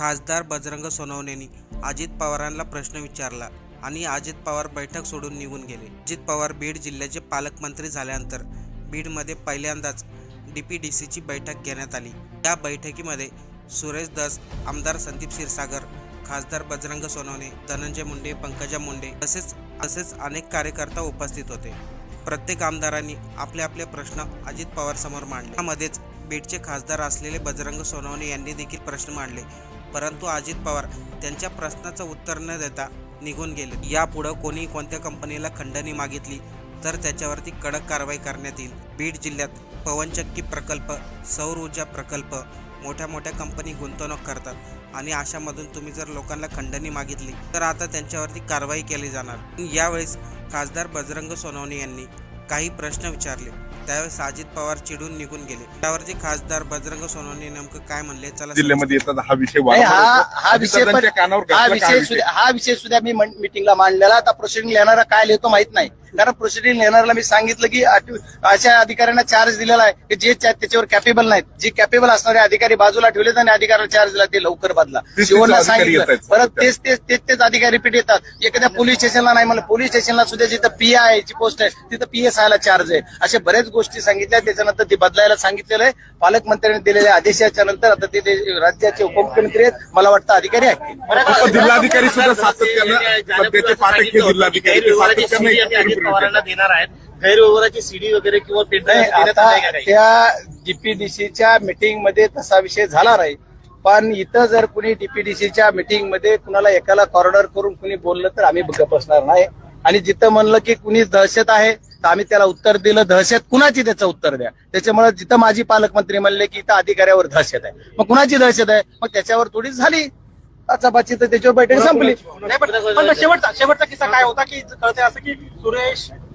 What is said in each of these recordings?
खासदार बजरंग सोनवणेंनी अजित पवारांना प्रश्न विचारला आणि अजित पवार बैठक सोडून निघून गेले. अजित पवार बीड जिल्ह्याचे पालकमंत्री झाल्यानंतर बीडमध्ये पहिल्यांदाच डी पी डी सीची बैठक घेण्यात आली. या बैठकीमध्ये सुरेश दस आमदार संदीप क्षीरसागर खासदार बजरंग सोनवणे धनंजय मुंडे पंकजा मुंडे तसेच तसेच अनेक कार्यकर्ता उपस्थित होते. प्रत्येक आमदारांनी आपले आपले प्रश्न अजित पवार समोर मांडले. त्यामध्येच बीडचे खासदार असलेले बजरंग सोनवणे यांनी देखील प्रश्न मांडले. परंतु अजित पवार त्यांच्या प्रश्नाचं उत्तर न देता निघून गेले. यापुढं कोणी कोणत्या कंपनीला खंडणी मागितली तर त्याच्यावरती कडक कारवाई करण्यात येईल. बीड जिल्ह्यात पवनचक्की प्रकल्प सौर ऊर्जा प्रकल्प मोठ्या मोठ्या कंपनी गुंतवणूक करतात आणि अशामधून तुम्ही जर लोकांना खंडणी मागितली तर आता त्यांच्यावरती कारवाई केली जाणार. यावेळेस खासदार बजरंग सोनवणे यांनी काही प्रश्न विचारले. त्यावेळेस अजित पवार चिडून निघून गेले. त्यावरती खासदार बजरंग सोनवणे नेमकं काय म्हणले? चला जिल्ह्यामध्ये येतात हा विषय नाही हा हा विषय पण अजितदादांच्या कानावर हा घातला का विषय? सुद्धा हा विषय सुद्धा मी मिटिंगला मांडलेला. आता प्रोसिडिंग लिहिणारा काय लिहितो माहीत नाही. कारण प्रोसिडिंग लिहिणाऱ्याला मी सांगितलं की आठ- अशा अधिकाऱ्यांना चार्ज दिलेला आहे की जे त्या- त्याच्यावर कॅपेबल नाहीत. जे कॅपेबल असणारे अधिकारी बाजूला ठेवलेत आणि अधिकाऱ्याला चार्ज दिला ते लवकर बदला. शिवणला अधिकारी सांगितलं. परत तेच तेच तेच तेच अधिकारी रिपीट येतात. एखाद्या पोलीस स्टेशनला नाही म्हणलं. पोलीस स्टेशनला सुद्धा जिथं पी आय ची पोस्ट आहे तिथं पी एस आयला चार्ज आहे. अशा बऱ्याच गोष्टी सांगितल्या. त्याच्यानंतर ती बदलायला सांगितलेलं आहे. पालकमंत्र्यांनी दिलेल्या आदेशाच्या नंतर आता ते- राज्याचे उपमुख्यमंत्री आहेत. मला वाटतं अधिकारी आहेत. पण जिल्हाधिकारी सुद्धा सातत्यानं हे जिल्हाधिकारी पवारांना देणार आहेत. गैरव्यवहाराची सीडी वगैरे किंवा त्या डीपीडीसीच्या मीटिंगमध्ये तसा विषय झाला नाही. पण इथं जर कुणी डीपीडीसीच्या मीटिंगमध्ये कुणाला एकाला कॉर्डर करून कुणी बोललं तर आम्ही बसणार नाही. आणि जिथं म्हणलं की कुणी दहशत आहे तर आम्ही त्याला उत्तर दिलं दहशत कुणाची त्याचं उत्तर द्या. त्याच्यामुळे जिथं माझी पालकमंत्री म्हणले की इथं अधिकाऱ्यावर दहशत आहे. मग कुणाची दहशत आहे? मग त्याच्यावर थोडीच झाली. आचापाची तर त्याच्यावर बैठक संपली. नाही पण पण शेवटचा शेवटचा किस्सा काय होता की कळते असं की सुरेश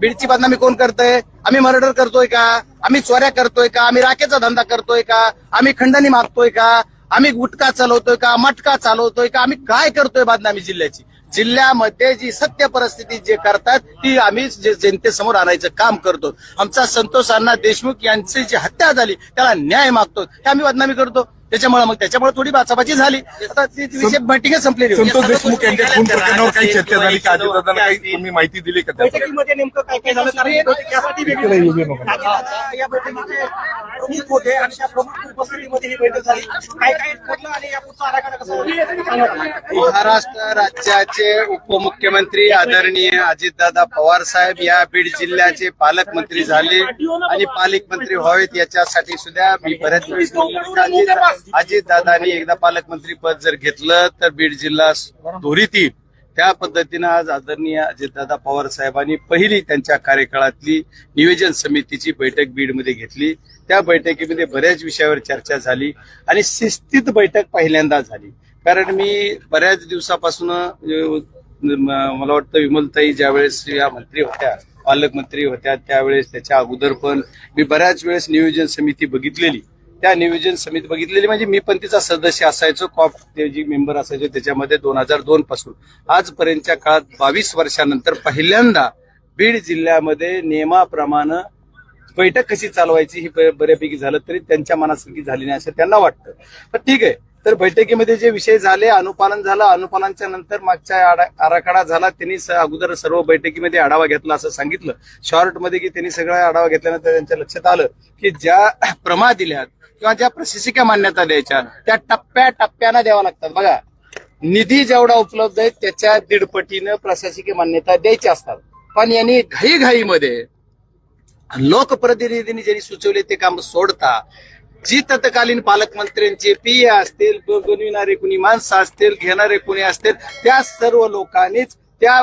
बीडची बदनामी कोण करतोय? आम्ही मर्डर करतोय का? आम्ही चोऱ्या करतोय का? आम्ही राखेचा धंदा करतोय का? आम्ही खंडणी मागतोय का? आम्ही गुटखा चालवतोय का? मटका चालवतोय का? आम्ही काय करतोय बदनामी जिल्ह्याची? जिल्ह्यामध्ये जी सत्य परिस्थिती जे करतात ती आम्ही जनतेसमोर आणायचं काम करतो. आमचा संतोष अण्णा देशमुख यांची जी हत्या झाली त्याला न्याय मागतो. हे आम्ही बदनामी करतो. त्याच्यामुळे मग त्याच्यामुळे थोडी बाचाबाची झाली आता ती विषय बैठकीच संपलेली होती. संतोष देशमुख यांच्या खून प्रकरणावर काही चर्चा झाली का अजितदादांना काही तुम्ही माहिती दिली का त्याची? बैठकीमध्ये नेमकं काय काय झालं कारण ही बैठक यासाठी वेगळी होती. अजितदादा या बैठकीचे प्रमुख होते आणि त्या प्रमुख उपस्थितीमध्ये ही बैठक झाली काय काय ठरलं आणि या पुढचा आराखडा कसा होता? सांगा मला. महाराष्ट्र राज्याचे उपमुख्यमंत्री आदरणीय अजितदादा पवार साहेब या बीड जिल्ह्याचे पालकमंत्री झाले आणि पालकमंत्री व्हावेत याच्यासाठी सुद्धा मी बऱ्याच वेळेस अजितदादांनी एकदा पालकमंत्री पद जर घेतलं तर बीड जिल्हा धोरीत त्या पद्धतीनं आज आदरणीय अजितदादा पवार साहेबांनी पहिली त्यांच्या कार्यकाळातली नियोजन समितीची बैठक बीडमध्ये घेतली. त्या बैठकीमध्ये बऱ्याच विषयावर चर्चा झाली आणि शिस्तीत बैठक पहिल्यांदा झाली. कारण मी बऱ्याच दिवसापासून मला वाटतं विमलताई ज्यावेळेस या मंत्री होत्या पालकमंत्री होत्या त्यावेळेस त्याच्या अगोदर पण मी बऱ्याच वेळेस नियोजन समिती बघितलेली. त्या नियोजन समिती बघितलेली. म्हणजे मी पण तिचा सदस्य असायचो कॉप जी मेंबर असायचो त्याच्यामध्ये दोन हजार दोन पासून. आजपर्यंतच्या काळात बावीस वर्षानंतर पहिल्यांदा बीड जिल्ह्यामध्ये नियमाप्रमाणे बैठक कशी चालवायची ही बऱ्यापैकी झालं तरी त्यांच्या मनासारखी झाली नाही असं त्यांना वाटतं. पण ठीक आहे. तर बैठकीमध्ये जे विषय झाले अनुपालन झालं अनुपालनच्या नंतर मागच्या आडा- आराखडा झाला. त्यांनी अगोदर सर्व बैठकीमध्ये आढावा घेतला असं सांगितलं. शॉर्टमध्ये की त्यांनी सगळा आढावा घेतल्यानंतर त्यांच्या लक्षात आलं की ज्या प्रमा दिल्यात किंवा ज्या प्रशासकीय मान्यता द्यायच्या त्या टप्प्या टप्प्यानं द्याव्या लागतात. बघा निधी जेवढा उपलब्ध आहे त्याच्या दीडपटीनं प्रशासकीय मान्यता द्यायच्या असतात. पण यांनी घाईघाईमध्ये लोकप्रतिनिधींनी ज्यांनी सुचवले ते काम सोडता जी तत्कालीन पालकमंत्र्यांचे पीए असतील बनविणारे कुणी माणसं असतील घेणारे कुणी असतील त्या सर्व लोकांनीच त्या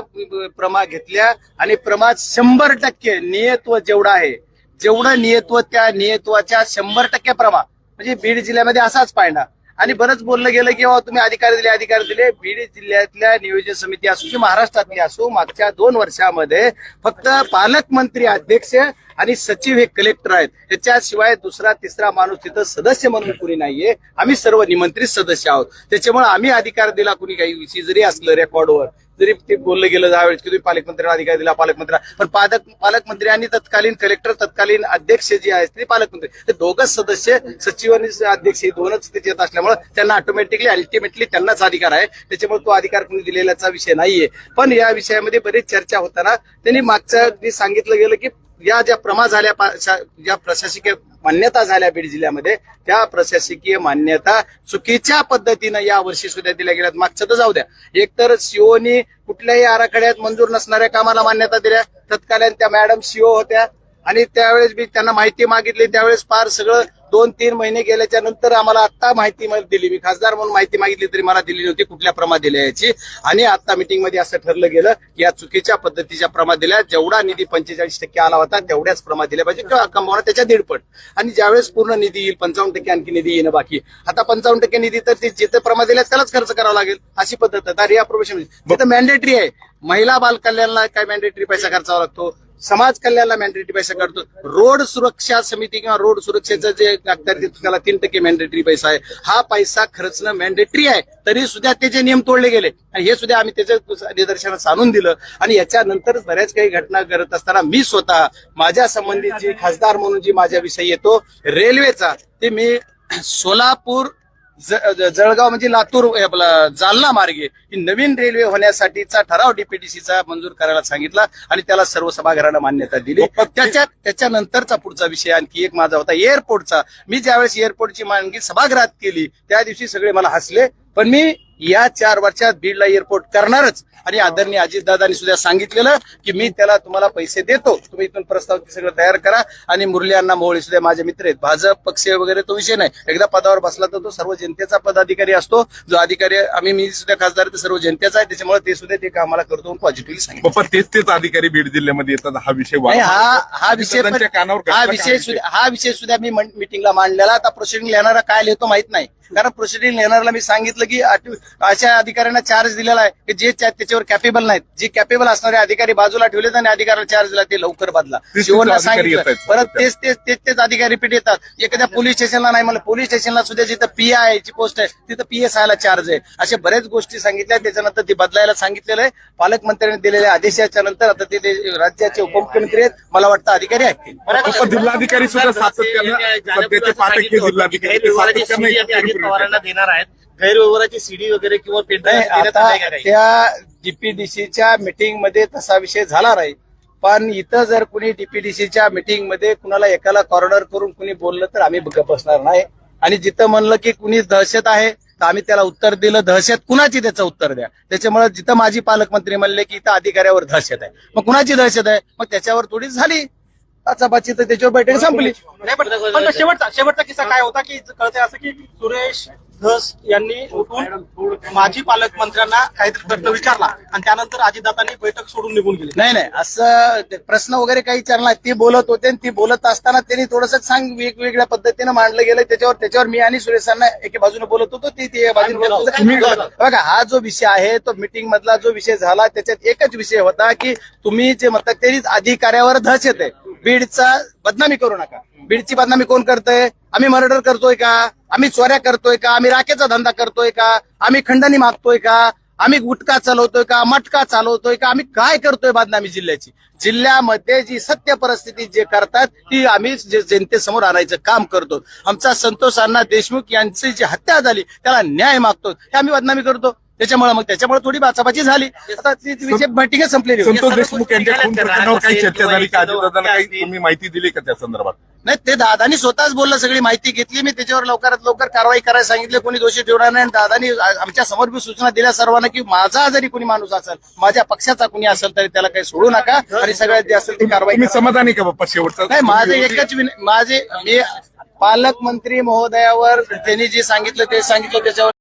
प्रमा घेतल्या आणि प्रमात शंभर टक्के नियत्व जेवढं आहे जेवढं नियत्व त्या नियत्वाच्या शंभर टक्के प्रमा म्हणजे बीड जिल्ह्यामध्ये असाच पाहिला आणि बरंच बोललं गेलं की तुम्ही अधिकारी दिले अधिकारी दिले. बीड जिल्ह्यातल्या नियोजन समिती असो की महाराष्ट्रातली असो मागच्या दोन वर्षामध्ये फक्त पालकमंत्री अध्यक्ष आणि सचिव हे कलेक्टर आहेत. त्याच्याशिवाय दुसरा तिसरा माणूस तिथं सदस्य म्हणून कुणी नाहीये. आम्ही सर्व निमंत्रित सदस्य आहोत. त्याच्यामुळे आम्ही अधिकार दिला कुणी काही विषयी जरी असलं रेकॉर्डवर जरी ते बोललं गेलं ज्यावेळेस की तुम्ही पालकमंत्र्यांना अधिकार दिला पालकमंत्री पण पालक पालकमंत्री आणि तत्कालीन कलेक्टर तत्कालीन अध्यक्ष जे आहेत ते पालकमंत्री. ते दोघच सदस्य सचिव आणि अध्यक्ष हे दोनच स्थितीत असल्यामुळे त्यांना ऑटोमॅटिकली अल्टिमेटली त्यांनाच अधिकार आहे. त्याच्यामुळे तो अधिकार कोणी दिलेल्याचा विषय नाहीये. पण या विषयामध्ये बरीच चर्चा होताना त्यांनी मागच्या सांगितलं गेलं की या ज्या प्रमा झाल्या पा- शा- ज्या प्रशासकीय मान्यता झाल्या बीड जिल्ह्यामध्ये त्या प्रशासकीय मान्यता चुकीच्या पद्धतीनं या वर्षी सुद्धा दिल्या गेल्यात. मागचं तर जाऊ द्या. एकतर सीओनी कुठल्याही आराखड्यात मंजूर नसणाऱ्या कामाला मान्यता दिल्या. तत्कालीन त्या मॅडम सीओ होत्या. आणि त्यावेळेस मी त्यांना माहिती मागितली. त्यावेळेस फार सगळं दोन तीन महिने गेल्याच्यानंतर आम्हाला आता माहिती दिली. मी खासदार म्हणून माहिती मागितली तरी मला दिली नव्हती कुठल्या प्रमा दिल्या याची. आणि आता मिटिंगमध्ये असं ठरलं गेलं की या चुकीच्या पद्धतीच्या प्रमा दिल्या. जेवढा निधी पंचेचाळीस टक्के आला होता तेवढ्याच प्रमा दिल्या पाहिजे. किंवा कमावणं त्याच्या दीडपट आणि ज्यावेळेस पूर्ण निधी येईल पंचावन्न टक्के आणखी निधी येणं बाकी. आता पंचावन्न टक्के निधी तर ते जिथे प्रमा दिल्या त्यालाच खर्च करावा लागेल अशी पद्धत. आता रिअप्रोवेशन तिथं मॅन्डेटरी आहे महिला बाल कल्याणला काय मॅन्डेटरी पैसा खर्चावा लागतो? समाज कल्याणला मॅन्डेटरी पैसा काढतो. रोड सुरक्षा समिती किंवा रोड सुरक्षेचं जे लागतात त्याला तीन टक्के मॅन्डेटरी पैसा आहे. हा पैसा खर्चणं मॅन्डेटरी आहे. तरी सुद्धा त्याचे नियम तोडले गेले आणि हे सुद्धा आम्ही त्याच्या निदर्शनास आणून दिलं. आणि याच्यानंतरच बऱ्याच काही घटना करत असताना मी स्वतः माझ्या संबंधित जी खासदार म्हणून जी माझ्याविषयी येतो रेल्वेचा ते मी सोलापूर जळगाव म्हणजे लातूर आपला जालना मार्गे ही नवीन रेल्वे होण्यासाठीचा ठराव डीपीटीसीचा मंजूर करायला सांगितला आणि त्याला सर्व सभागृहानं मान्यता दिली. त्याच्यात त्याच्यानंतरचा पुढचा विषय आणखी एक माझा होता. एअरपोर्टचा मी ज्यावेळेस एअरपोर्टची मागणी सभागृहात केली त्या दिवशी सगळे मला हसले. पण मी या चार वर्षात बीडला एअरपोर्ट करणारच. आणि आदरणीय अजितदादांनी सुद्धा सांगितलेलं की मी त्याला तुम्हाला पैसे देतो. तुम्ही इथून प्रस्ताव सगळं तयार करा. आणि मुरली अण्णा मोहोळे सुद्धा माझे मित्र आहेत. भाजप पक्ष वगैरे तो विषय नाही. एकदा पदावर बसला तर तो सर्व जनतेचा पदाधिकारी असतो. जो अधिकारी आम्ही मी सुद्धा खासदार सर्व जनतेचा आहे. त्याच्यामुळे ते सुद्धा ते कामाला करतो पॉझिटिव्हली सांगितलं. तेच तेच अधिकारी बीड जिल्ह्यामध्ये येतात. हा विषय हा. हा विषय हा विषय सुद्धा हा विषय सुद्धा मी मिटिंगला मांडलेला. आता प्रोसिडिंग लिहिणारा काय लिहितो माहीत नाही. कारण प्रोसिडिंग लिहिणाऱ्याला मी सांगितलं की आठ- अशा अधिकाऱ्यांना चार्ज दिलेला आहे की जे त्या- त्याच्यावर कॅपेबल नाहीत. जे कॅपेबल असणारे अधिकारी बाजूला ठेवले आणि अधिकाऱ्याला चार्ज दिला ते लवकर बदला. तेच शिवना अधिकारी सांगितलं. परत तेच तेच तेच तेच अधिकारी रिपीट येतात. एखाद्या पोलीस स्टेशनला नाही म्हणलं. पोलीस स्टेशनला सुद्धा जिथं पी आय ची पोस्ट आहे तिथं पी एस आयला चार्ज आहे. अशा बऱ्याच गोष्टी सांगितल्या. त्याच्यानंतर ती बदलायला सांगितलेलं आहे. पालकमंत्र्यांनी दिलेल्या आदेशाच्या नंतर आता ते- राज्याचे उपमुख्यमंत्री आहेत. मला वाटतं अधिकारी आहेत. जिल्हाधिकारी सुद्धा सातत्यानं जिल्हाधिकारी अजित पवारांना देणार आहेत. गैरव्यवहाराची सीडी वगैरे किंवा काही? त्या डीपीडीसीच्या मीटिंगमध्ये तसा विषय झाला नाही. पण इथं जर कुणी डीपीडीसीच्या मीटिंगमध्ये कुणाला एकाला कॉर्नर करून कुणी बोललं तर आम्ही बसणार नाही. आणि जिथं म्हणलं की कुणी दहशत आहे तर आम्ही त्याला उत्तर दिलं दहशत कुणाची त्याचं उत्तर द्या. त्याच्यामुळे जिथं माझी पालकमंत्री म्हणले की इथं अधिकाऱ्यावर दहशत आहे. मग कुणाची दहशत आहे? मग त्याच्यावर थोडीच झाली. आचापाची तर त्याच्यावर बैठक संपली. नाही पण पण शेवटचा शेवटचा किस्सा काय होता की कळतंय असं की सुरेश धस यांनी उठून माजी पालकमंत्र्यांना काहीतरी प्रश्न विचारला आणि त्यानंतर अजितदादांनी बैठक सोडून निघून गेले. नाही नाही असं ते प्रश्न वगैरे काही विचारला नाही. ती बोलत होते आणि ती बोलत असताना त्यांनी थोडस सांग वेगवेगळ्या पद्धतीनं मांडलं गेलं. त्याच्यावर त्याच्यावर मी आणि सुरेशांना एके बाजूने बोलत होतो. ती ती बाजूने बोलत होतो. बघा हा जो विषय आहे तो मीटिंग मधला जो विषय झाला त्याच्यात एकच विषय होता की तुम्ही जे म्हणतात तेच अधिकाऱ्यावर दहशत आहे बीडचा बदनामी करू नका. बीडची बदनामी कोण करतंय? आम्ही मर्डर करतोय का? आम्ही चोऱ्या करतोय का? आम्ही राखेचा धंदा करतोय का? आम्ही खंडणी मागतोय का? आम्ही गुटखा चालवतोय का? मटका चालवतोय का? आम्ही काय करतोय बदनामी जिल्ह्याची? जिल्ह्यामध्ये जी सत्य परिस्थिती जे करतात ती आम्ही जे जनतेसमोर आणायचं काम करतो. आमचा संतोष अण्णा देशमुख यांची जी हत्या झाली त्याला न्याय मागतो. हे आम्ही बदनामी करतो. त्याच्यामुळे मग त्याच्यामुळे थोडी बाचाबाची झाली. आता ती विषय संपलेली होती. संतोष देशमुख यांच्या खून प्रकरणावर काही चर्चा झाली का किंवा अजितदादांना काही. तुम्ही माहिती दिली का त्या संदर्भात? नाही ते दादानी स्वतःच बोललं सगळी माहिती घेतली. मी त्याच्यावर लवकरात लवकर कारवाई करायला सांगितले. कोणी दोषी ठेवणार नाही. आणि दादानी आमच्यासमोर बी सूचना दिल्या सर्वांना की माझा जरी कोणी माणूस असेल माझ्या पक्षाचा कोणी असेल तरी त्याला काही सोडू नका. आणि सगळ्यात जे असेल ती कारवाई तुम्ही करा. समाधानी का बाप्पा शेवटचा? नाही माझे एकच विन- माझे मी पालकमंत्री महोदयावर त्यांनी जे सांगितलं ते सांगितलं त्याच्यावर